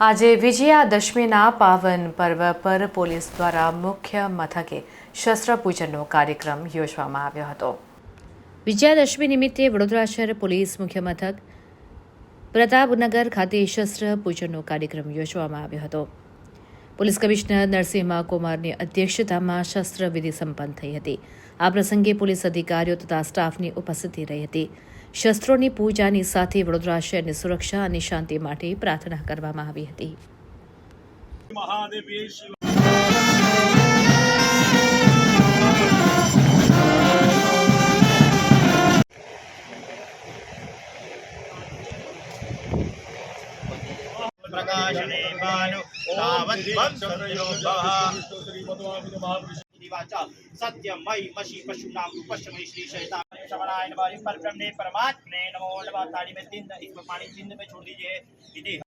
આજે વિજયાદશમીના પાવન પર્વ પર પોલીસ દ્વારા મુખ્ય મથકે શસ્ત્ર પૂજનનો કાર્યક્રમ યોજવામાં આવ્યો હતો. વિજયાદશમી નિમિત્તે વડોદરા શહેર પોલીસ મુખ્ય મથક પ્રતાપનગર ખાતે શસ્ત્ર પૂજનનો કાર્યક્રમ યોજવામાં આવ્યો હતો. પોલીસ કમિશનર નરસિંહ કુમારની અધ્યક્ષતામાં શસ્ત્રવિધિ સંપન્ન થઈ હતી. આ પ્રસંગે પોલીસ અધિકારીઓ તથા સ્ટાફની ઉપસ્થિતિ રહી હતી. શસ્ત્રોની પૂજાની સાથે વડોદરા શહેરની સુરક્ષા અને શાંતિ માટે પ્રાર્થના કરવામાં આવી હતી. प्रकाशने भानु तावद्वं सदयोगः दिवाचा सत्यं मयि मषि पशूनां रूपश्चमयि श्री शैतान शमनाय नमः परब्रह्मणे परमात्मने नमो नमः ताली में तिंद इसमें पानी तिंद में छोड़ दीजिए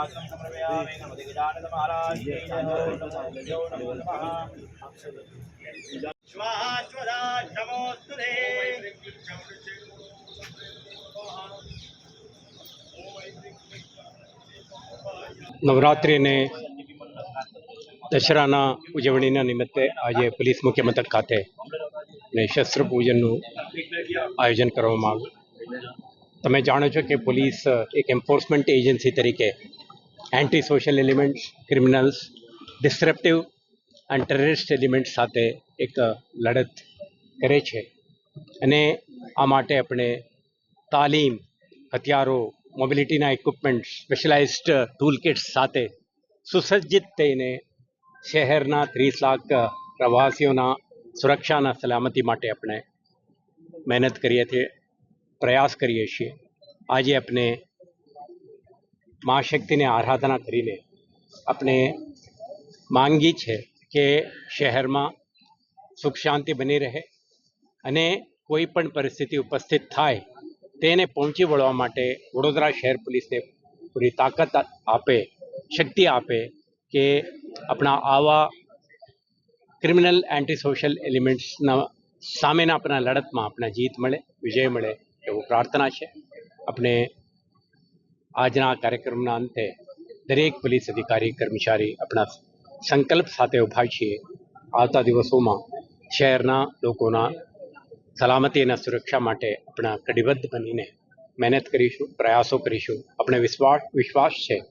पुण्यवासं समर्पयामि नमो दिगजाननमहाराज नमो नमः श्वाश्वदा नमोऽस्तु ते નવરાત્રિ અને દશરાના ઉજવણીના નિમિત્તે આજે પોલીસ મુખ્ય મથક ખાતે ને શસ્ત્ર પૂજનનું આયોજન કરવામાં આવ્યું તમે જાણો છો કે પોલીસ એક એન્ફોર્સમેન્ટ એજન્સી તરીકે anti social elements criminals disruptive and terrorist elements સાથે એક લડત કરે છે. અને આ માટે આપણે તાલીમ, હથિયારો મોબિલિટીના ઇક્વિપમેન્ટ સ્પેશિયલાઇઝ્ડ ટૂલ કિટ્સ સાથે સુસજ્જિત થઈને શહેરના ત્રીસ લાખ પ્રવાસીઓના સુરક્ષાના સલામતી માટે આપણે મહેનત કરીએ છીએ, પ્રયાસ કરીએ છીએ. આજે આપણે મા શક્તિને આરાધના કરીને આપણે માંગી છે કે શહેરમાં સુખ શાંતિ બની રહે અને કોઈ પણ પરિસ્થિતિ ઉપસ્થિત થાય તેને પહોંચી વળવા માટે વડોદરા શહેર પોલીસને પૂરી તાકાત આપે, શક્તિ આપે કે આપણા આવા ક્રિમિનલ એન્ટી સોશિયલ એલિમેન્ટ્સના સામેના આપણા લડતમાં આપણે જીત મળે, વિજય મળે એવું પ્રાર્થના છે. આપણે આજના કાર્યક્રમના અંતે દરેક પોલીસ અધિકારી, કર્મચારી આપણા સંકલ્પ સાથે ઊભા છીએ. આવતા દિવસોમાં શહેરના લોકોના સલામતી અને સુરક્ષા માટે આપણા કટિબદ્ધ બનીને મહેનત કરીશું, પ્રયાસો કરીશું. આપણે વિશ્વાસ વિશ્વાસ છે.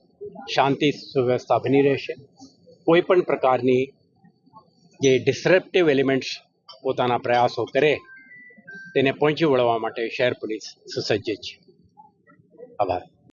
શાંતિ, સુવ્યવસ્થા બની રહેશે. કોઈ પણ પ્રકારની જે ડિસ્રપ્ટિવ એલિમેન્ટ્સ પોતાના પ્રયાસો કરે, તેને પહોંચી વળવા માટે શહેર પોલીસ સુસજ્જ છે. આભાર.